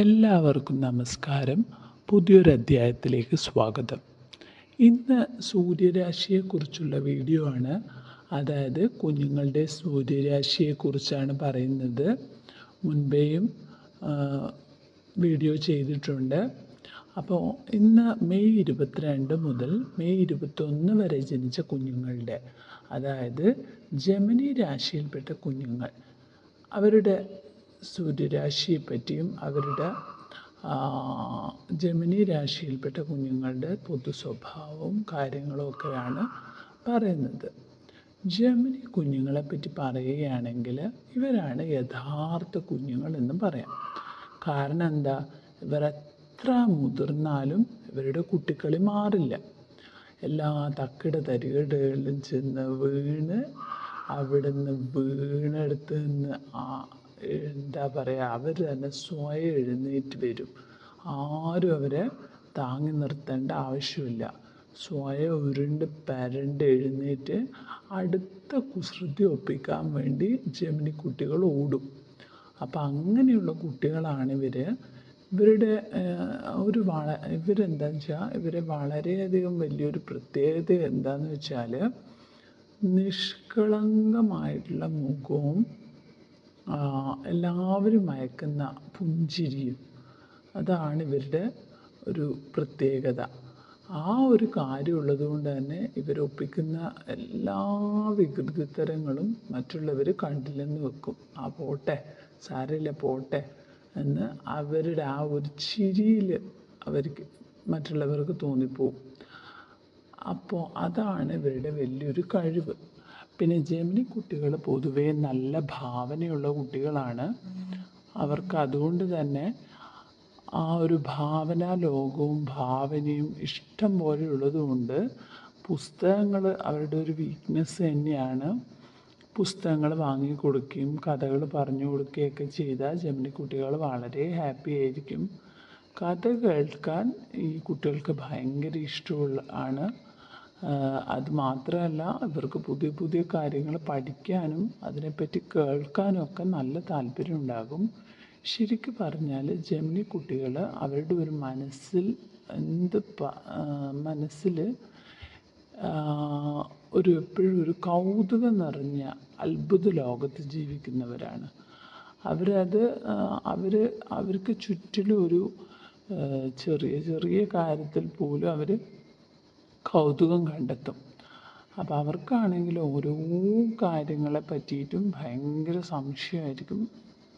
എല്ലാവർക്കും നമസ്കാരം. പുതിയൊരു അധ്യായത്തിലേക്ക് സ്വാഗതം. ഇന്ന് സൂര്യരാശിയെക്കുറിച്ചുള്ള വീഡിയോ ആണ്. അതായത് കുഞ്ഞുങ്ങളുടെ സൂര്യരാശിയെക്കുറിച്ചാണ് പറയുന്നത്. മുൻപേയും വീഡിയോ ചെയ്തിട്ടുണ്ട്. അപ്പോൾ ഇന്ന് മെയ് ഇരുപത്തിരണ്ട് മുതൽ മെയ് ഇരുപത്തൊന്ന് വരെ ജനിച്ച കുഞ്ഞുങ്ങളുടെ അതായത് ജമിനി രാശിയിൽപ്പെട്ട കുഞ്ഞുങ്ങൾ അവരുടെ സൂര്യരാശിയെ പറ്റിയും അവരുടെ ജമിനി രാശിയിൽപ്പെട്ട കുഞ്ഞുങ്ങളുടെ പൊതു സ്വഭാവവും കാര്യങ്ങളും ഒക്കെയാണ് പറയുന്നത്. ജമിനി കുഞ്ഞുങ്ങളെ പറ്റി പറയുകയാണെങ്കിൽ ഇവരാണ് യഥാർത്ഥ കുഞ്ഞുങ്ങൾ എന്ന് പറയാം. കാരണം എന്താ? ഇവർ എത്ര മുതിർന്നാലും ഇവരുടെ കുട്ടിക്കളി മാറില്ല. എല്ലാ തക്കിട തരികടകളിലും ചെന്ന് വീണ് അവിടുന്ന് വീണെടുത്ത് നിന്ന് ആ എന്താ പറയുക അവർ തന്നെ സ്വയം എഴുന്നേറ്റ് വരും. ആരും അവരെ താങ്ങി നിർത്തേണ്ട ആവശ്യമില്ല. സ്വയം ഉരുണ്ട് പരണ്ട് എഴുന്നേറ്റ് അടുത്ത കുസൃതി ഒപ്പിക്കാൻ വേണ്ടി ജമിനി കുട്ടികൾ ഓടും. അപ്പം അങ്ങനെയുള്ള കുട്ടികളാണ് ഇവർ ഇവരുടെ ഒരു വള ഇവരെന്താണെന്ന് വെച്ചാൽ ഇവരെ വളരെയധികം വലിയൊരു പ്രത്യേകത എന്താണെന്ന് വെച്ചാൽ നിഷ്കളങ്കമായിട്ടുള്ള മുഖവും എല്ലാവരും മയക്കുന്ന പുഞ്ചിരിയും അതാണ് ഇവരുടെ ഒരു പ്രത്യേകത. ആ ഒരു കാര്യമുള്ളത് കൊണ്ട് തന്നെ ഇവരൊപ്പിക്കുന്ന എല്ലാ വികൃതിത്തരങ്ങളും മറ്റുള്ളവർ കണ്ടില്ലെന്ന് വെക്കും. ആ പോട്ടെ സാരമില്ല പോട്ടെ എന്ന് അവരുടെ ആ ഒരു ചിരിയിൽ അവർക്ക് മറ്റുള്ളവർക്ക് തോന്നിപ്പോവും. അപ്പോൾ അതാണ് ഇവരുടെ വലിയൊരു കഴിവ്. പിന്നെ ജെമിനി കുട്ടികൾ പൊതുവേ നല്ല ഭാവനയുള്ള കുട്ടികളാണ്. അവർക്ക് അതുകൊണ്ട് തന്നെ ആ ഒരു ഭാവനാ ലോകവും ഭാവനയും ഇഷ്ടം പോലെ ഉള്ളതുകൊണ്ട് പുസ്തകങ്ങൾ അവരുടെ ഒരു വീക്ക്നെസ് തന്നെയാണ്. പുസ്തകങ്ങൾ വാങ്ങിക്കൊടുക്കുകയും കഥകൾ പറഞ്ഞു കൊടുക്കുകയൊക്കെ ചെയ്താൽ ജമിനി കുട്ടികൾ വളരെ ഹാപ്പി ആയിരിക്കും. കഥ കേൾക്കാൻ ഈ കുട്ടികൾക്ക് ഭയങ്കര ഇഷ്ടമുള്ള ആണ്. അത് മാത്രമല്ല ഇവർക്ക് പുതിയ പുതിയ കാര്യങ്ങൾ പഠിക്കാനും അതിനെപ്പറ്റി കേൾക്കാനും ഒക്കെ നല്ല താല്പര്യം ഉണ്ടാകും. ശരിക്കും പറഞ്ഞാൽ ജമിനി കുട്ടികൾ അവരുടെ ഒരു മനസ്സിൽ എന്ത് മനസ്സിൽ ഒരു എപ്പോഴും ഒരു കൗതുകം നിറഞ്ഞ അത്ഭുത ലോകത്ത് ജീവിക്കുന്നവരാണ്. അവരത് അവർ അവർക്ക് ചുറ്റിലും ഒരു ചെറിയ ചെറിയ കാര്യത്തിൽ പോലും അവർ കൗതുകം കണ്ടെത്തും. അപ്പോൾ അവർക്കാണെങ്കിൽ ഓരോ കാര്യങ്ങളെ പറ്റിയിട്ടും ഭയങ്കര സംശയമായിരിക്കും.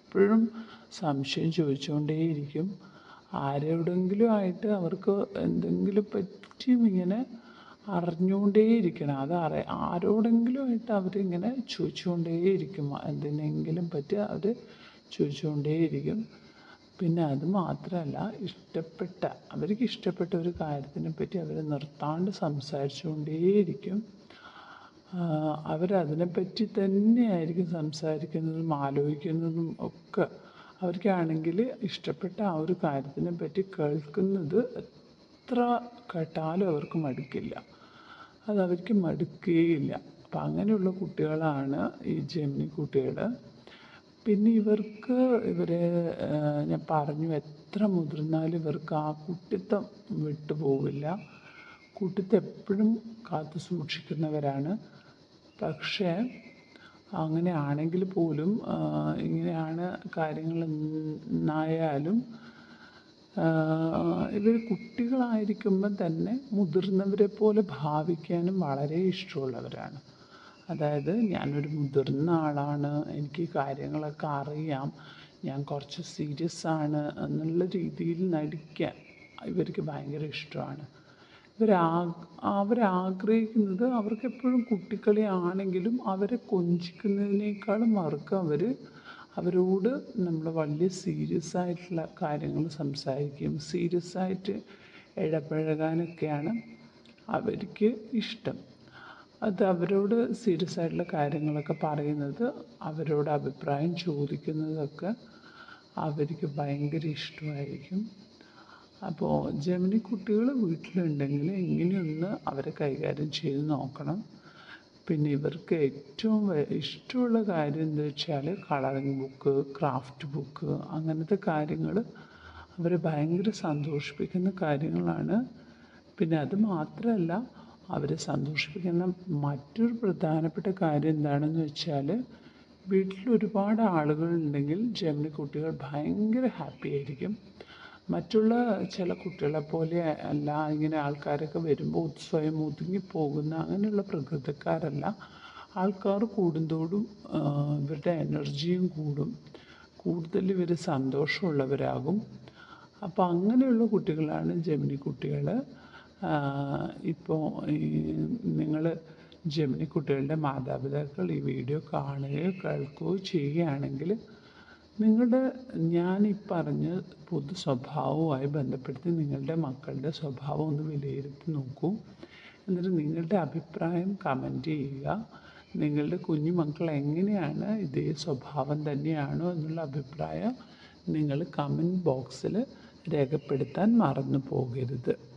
എപ്പോഴും സംശയം ചോദിച്ചുകൊണ്ടേയിരിക്കും. ആരോടെങ്കിലും ആയിട്ട് അവർക്ക് എന്തെങ്കിലും പറ്റിയും ഇങ്ങനെ അറിഞ്ഞുകൊണ്ടേയിരിക്കണം. അത് അറി ആരോടെങ്കിലും ആയിട്ട് അവരിങ്ങനെ ചോദിച്ചുകൊണ്ടേയിരിക്കും. എന്തിനെങ്കിലും പറ്റി അവർ ചോദിച്ചുകൊണ്ടേയിരിക്കും. പിന്നെ അത് മാത്രമല്ല ഇഷ്ടപ്പെട്ട അവർക്ക് ഇഷ്ടപ്പെട്ട ഒരു കാര്യത്തിനെ പറ്റി അവർ നിർത്താണ്ട് സംസാരിച്ചുകൊണ്ടേയിരിക്കും. അവരതിനെപ്പറ്റി തന്നെയായിരിക്കും സംസാരിക്കുന്നതും ആലോചിക്കുന്നതും ഒക്കെ അവർക്കാണെങ്കിൽ ഇഷ്ടപ്പെട്ട ആ ഒരു കാര്യത്തിനെ പറ്റി കേൾക്കുന്നത് എത്ര കേട്ടാലും അവർക്ക് മടുക്കില്ല. അത് അവർക്ക് മടുക്കുകയില്ല. അപ്പം അങ്ങനെയുള്ള കുട്ടികളാണ് ഈ ജെമിനി കുട്ടികൾ പിന്നെ ഇവർക്ക് ഇവർ ഞാൻ പറഞ്ഞു എത്ര മുതിർന്നാലും ഇവർക്ക് ആ കുട്ടിത്തം വിട്ടു പോവില്ല. കുട്ടിത്തം എപ്പോഴും കാത്തു സൂക്ഷിക്കുന്നവരാണ്. പക്ഷേ അങ്ങനെ ആണെങ്കിൽ പോലും ഇങ്ങനെയാണ് കാര്യങ്ങൾ എന്നായാലും ഇവർ കുട്ടികളായിരിക്കുമ്പം തന്നെ മുതിർന്നവരെ പോലെ ഭാവിക്കാനും വളരെ ഇഷ്ടമുള്ളവരാണ്. അതായത് ഞാനൊരു മുതിർന്ന ആളാണ് എനിക്ക് കാര്യങ്ങളൊക്കെ അറിയാം ഞാൻ കുറച്ച് സീരിയസ് ആണ് എന്നുള്ള രീതിയിൽ നടിക്കാൻ ഇവർക്ക് ഭയങ്കര ഇഷ്ടമാണ്. ഇവരാ അവരാഗ്രഹിക്കുന്നത് അവർക്ക് എപ്പോഴും കുട്ടിക്കളി ആണെങ്കിലും അവരെ കൊഞ്ചിക്കുന്നതിനേക്കാളും അവർക്ക് അവർ അവരോട് നമ്മൾ വലിയ സീരിയസ് ആയിട്ടുള്ള കാര്യങ്ങൾ സംസാരിക്കും. സീരിയസ് ആയിട്ട് ഇടപഴകാനൊക്കെയാണ് അവർക്ക് ഇഷ്ടം. അത് അവരോട് സീരിയസ് ആയിട്ടുള്ള കാര്യങ്ങളൊക്കെ പറയുന്നത് അവരോട് അഭിപ്രായം ചോദിക്കുന്നതൊക്കെ അവർക്ക് ഭയങ്കര ഇഷ്ടമായിരിക്കും. അപ്പോൾ ജമിനി കുട്ടികൾ വീട്ടിലുണ്ടെങ്കിൽ ഇങ്ങനെയൊന്ന് അവരെ കൈകാര്യം ചെയ്ത് നോക്കണം. പിന്നെ ഇവർക്ക് ഏറ്റവും ഇഷ്ടമുള്ള കാര്യം എന്താ വെച്ചാൽ കളറിങ് ബുക്ക് ക്രാഫ്റ്റ് ബുക്ക് അങ്ങനത്തെ കാര്യങ്ങൾ അവരെ ഭയങ്കര സന്തോഷിപ്പിക്കുന്ന കാര്യങ്ങളാണ്. പിന്നെ അത് മാത്രമല്ല അവരെ സന്തോഷിപ്പിക്കുന്ന മറ്റൊരു പ്രധാനപ്പെട്ട കാര്യം എന്താണെന്ന് വെച്ചാൽ വീട്ടിൽ ഒരുപാട് ആളുകൾ ഉണ്ടെങ്കിൽ ജമിനി കുട്ടികൾ ഭയങ്കര ഹാപ്പി ആയിരിക്കും. മറ്റുള്ള ചില കുട്ടികളെ പോലെ അല്ല ഇങ്ങനെ ആൾക്കാരൊക്കെ വരുമ്പോൾ സ്വയം ഒതുങ്ങിപ്പോകുന്ന അങ്ങനെയുള്ള പ്രകൃതക്കാരല്ല. ആൾക്കാർ കൂടുന്തോടും ഇവരുടെ എനർജിയും കൂടും. കൂടുതൽ ഇവർ സന്തോഷമുള്ളവരാകും. അപ്പോൾ അങ്ങനെയുള്ള കുട്ടികളാണ് ജമിനി കുട്ടികൾ ഇപ്പോൾ നിങ്ങൾ ജമിനി കുട്ടികളുടെ മാതാപിതാക്കൾ ഈ വീഡിയോ കാണുകയോ കേൾക്കുകയോ ചെയ്യുകയാണെങ്കിൽ നിങ്ങളുടെ ഞാൻ ഈ പറഞ്ഞ പൊതു സ്വഭാവവുമായി ബന്ധപ്പെടുത്തി നിങ്ങളുടെ മക്കളുടെ സ്വഭാവം ഒന്ന് വിലയിരുത്തി നോക്കൂ. എന്നിട്ട് നിങ്ങളുടെ അഭിപ്രായം കമന്റ് ചെയ്യുക. നിങ്ങളുടെ കുഞ്ഞു മക്കൾ എങ്ങനെയാണ് ഇതേ സ്വഭാവം തന്നെയാണോ എന്നുള്ള അഭിപ്രായം നിങ്ങൾ കമന്റ് ബോക്സിൽ രേഖപ്പെടുത്താൻ മറന്നു പോകരുത്.